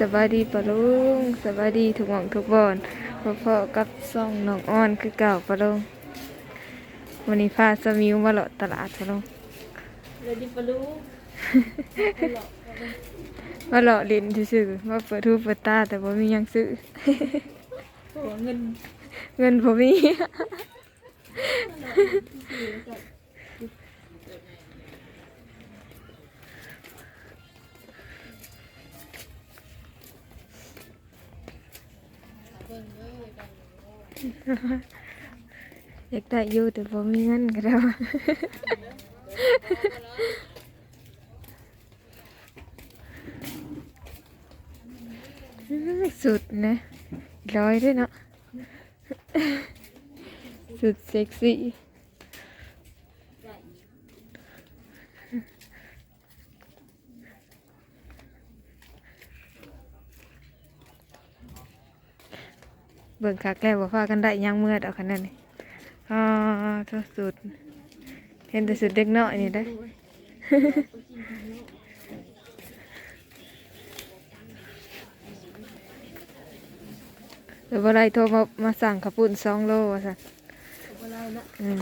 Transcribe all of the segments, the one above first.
สบายดีปะลุงสบายดีทุกหม่องทุกบอนพอๆกับซ่องน้องอ้อนคือเก่าปะลุงวันนี้พาสมิวมาเลาะตลาดปะลุงเลยดิปะลูกมาเลาะเล่นซื่อๆมาเปิดทูเปิดตาแต่บ่มีหยังซื้อหัวเงินเงินบ่มี อยากได้อยู่แต่บ่มีเงินก็ได้สุดนะร้อยด้วยเนาะสุดเซ็กซี่ เบิ่งคักแล้วว่าพากันได้ยังเมื่อดอกขนาดนี้อ๋อท่าสุด เห็นแต่สุดเด็กน้อยนี่ได้อหรือว่าไรโทรมามาสั่งขปุ่นสองโลว่าสันอะไรนะอืม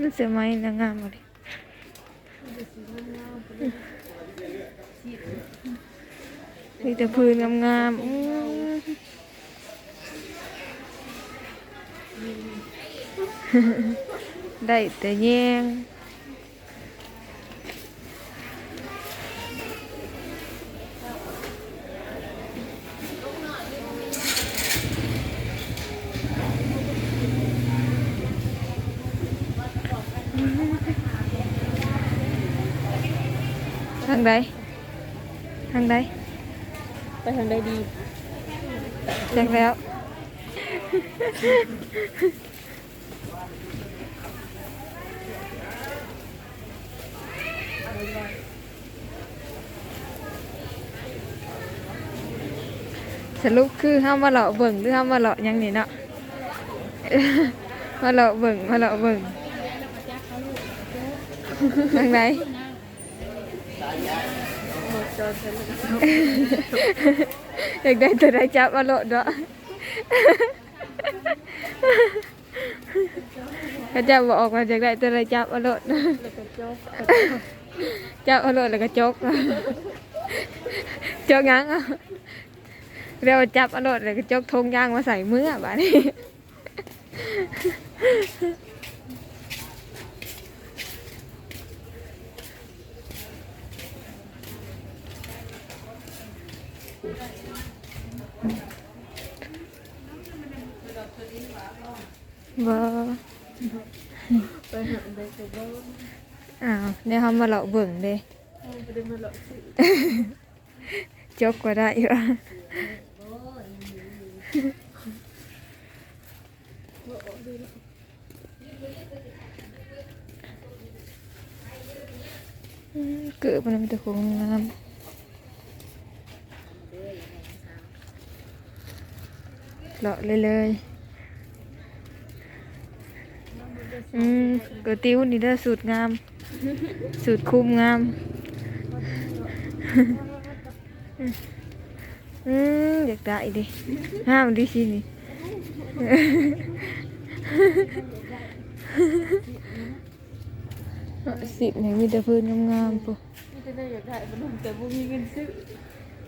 นี่เสียไหมนางงามมาดิ มีแต่พื้นงามๆได้แต่แยงทางใดทางใด ไปทางใดดีแจ้งแล้ว สรุปคือห้ามมาเลาะเบิ่งหรือห้ามมาเลาะหยังนี่เนาะ มาเลาะเบิ่งมาเลาะเบิ่งทางไหนหมดจ อยากได้ตัวใดจับมาโลดเนาะเขาจะบอกออกมาจากได้ตัวใดจับมาโลดแล้วก็จบจับมาโลดแล้วก็จกจกยังอะเรียกว่าจับมาโลดแล้วก็จกทงยางมาใส่มือบ้านี้ บ่ไปหาใดก็บ่อ้าวเดี๋ยวเขามาเลาะเบิ่งเด้เอาไปได้มาหลอกสิจกก็ได้อยู่อะอืมเกิดมันเป็นตะคงงา เลาะเลยเลยอืมเกิดติ้วนี่ได้อสูตรงาม สูตรคุมงาม อืมอยากได้ดิห้ามดิสินี่สิบเนี่ยมีแต่พื้นงามๆปุ๊ไม่ได้อยากได้ขนมแต่บ่มีเงินซื้อ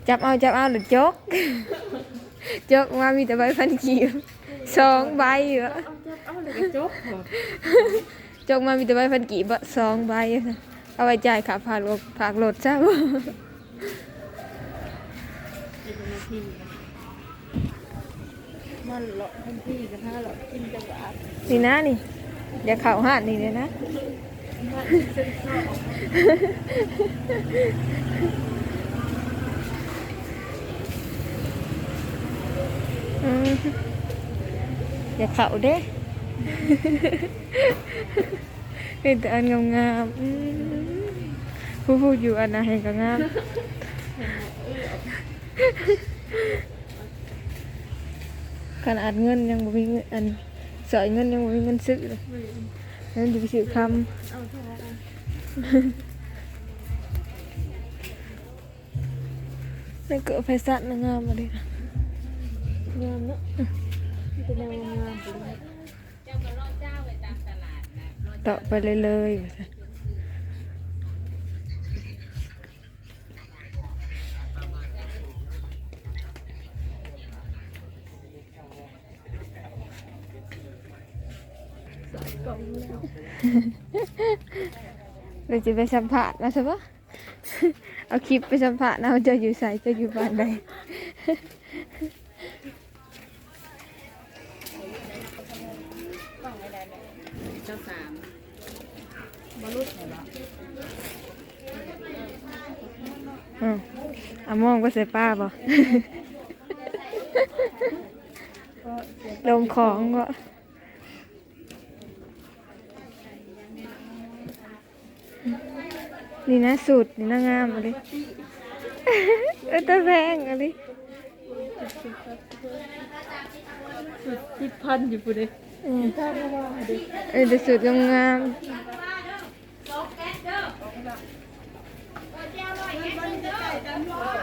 จับเอาจับเอาหรือจก จกมามีแต่ใบพันกีบสองใบเหรอเอาจบเอาเลยก็จบเหรอจกมามีแต่ใบพันกีบอะสองใบอะเอาไว้จ่ายค่าผ่านรถฝากรถจ้าบ่สิบนาทีมันหลอกทันทีกันถ้าหลอกกินจังหวะนี่นะนี่อย่าเข่าห้านนี่เลยนะ มันซื้ อข้าวอืมอย่าเข่าเด้นี่แต่อันงามๆอืมผู้พูดอยู่อันไหนก็งามขนาดเงินยังบ่มีเงินอันสอยเงินยังบ่มีเงินซื้อเลยนั่นดูสิคเอาทองำนั่นเกิดไฟสัตว์นางงามมาเลยนะ งามเนาะเป็นแนวงามไปเลยต่อไปเลยเลยว่าซั่นเราจะไปสัมผัสนะใช่ปะเอาคลิปไปสัมผัสนะว่าเจะอยู่ใส่จะอยู่บ้านใด เจ้าสามอืมเอามองก็ใส่ป้าบ่ลงของก็นี่นะสูตรนี่นะงามอะไรเออตะแพงอะไรสุดที่พันอยู่ปุ่นเลยอืมถ้าไม่ว่า เด็กเออแต่สูตรงาม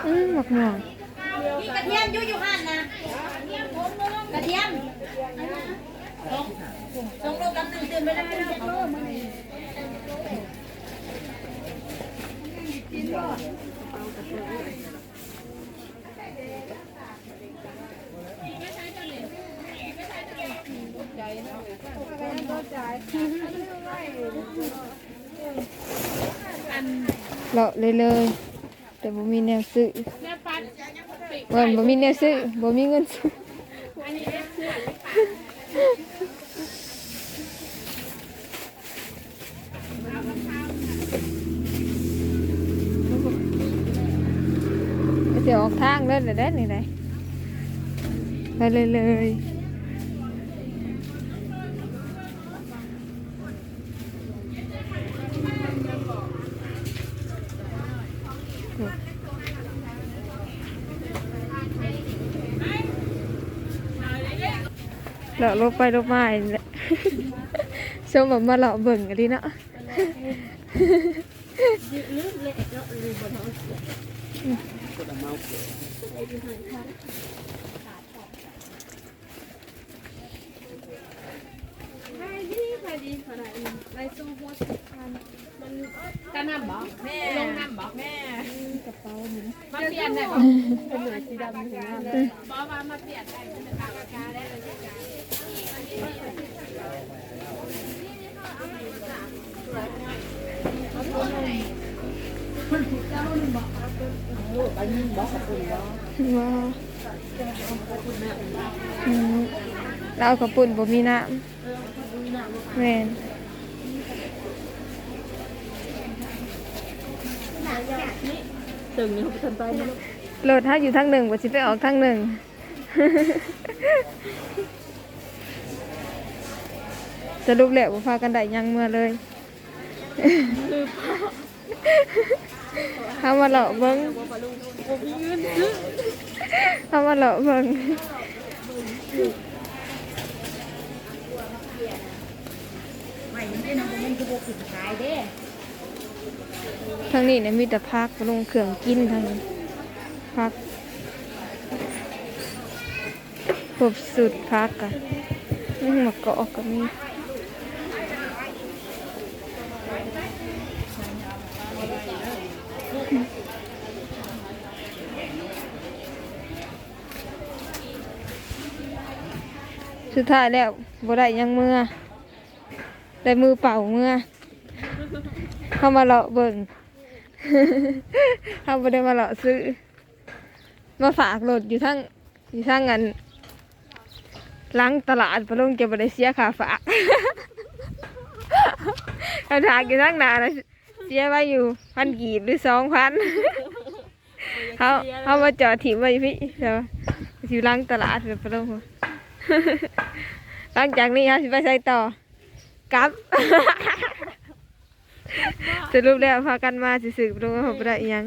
อืมหมกหม่วงมีกระเทียมอยู่อยู่หันนะกระเทียมสองลูกกำลังตื่นไปแล้ว เลาะเลยเลยแต่บ่มีแนวซื้อวันบ่มีแนวซื้อบ่มีเงินซื้อเดี๋ยวออกทางเลยเดี๋ยได้นี่ได้ไปเลยเลยาะลบไปลบมาอีกแหละชมแบบมาเลาะเบิ่งกันดีเนาะลืมเลยเนาะลืมบนท้องไปดีไปดีขนาดนี้ไปสู้หัวสิบพันมันกระนำบ่แม่ลงน้ำบ่แม่กระเป๋าหนึ่งมาเปลี่ยนได้บ่เป็นเหนือสีดำถึงน้ำบ่ว่ามาเปลี่ยนได้เป็นตากาได้เลยจ้า ว้าวอืมเราเอากระปุ่นบ่มีน้ำแม่นตึงนี่เขาทันไปนะโหลดถ้าอยู่ทางหนึ่งบ่สิไปออกทางหนึ่ง สรุปแล้วบ่พากันได้ยังเมื่อเลยทำมาเลาะเบิ้งทำมาเลาะเบิ้งทางนี้เนี่ยมีแต่พักลงเครื่องกินทางนี้พักครบสุดพักอะนี่มะกอกก็มี สุดท้ายแล้วบ่ได้ยังเมื่อได้มือเปล่าเมื่อ เข้ามาเลาะเบิ่งเข้าบ่ได้มาเลาะซื้อ มาฝากรถอยู่ทั้งอยู่ทั้งอันล้างตลาดปลงจะบ่ได้เสียค่าฝากกระถางอยู่ทั้งหนานะ เสียไว้อยู่พันกีบหรือสองพันเขาเขามาจอดถิ่มไว้พี่เดี๋ยวอยู่หล้างตลาดเดี๋ยวปะลงหลังจากนี้ฮะสิไปใส่ต่อกลับสรุปแล้วพากันมาสิสึกลงมาบ่ได้อิหยัง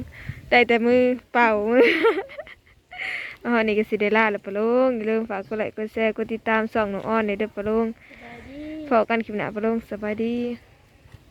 ได้แต่มือเป่ามืออ๋อนี่ก็สิได้ลาแล้วปะลุงอย่าลืมฝากกดไลค์กดแชร์กดติดตามส่องน้องอ้อนในเด้อปะลุงพอกันคลิปหน้าปะลุงสบายดี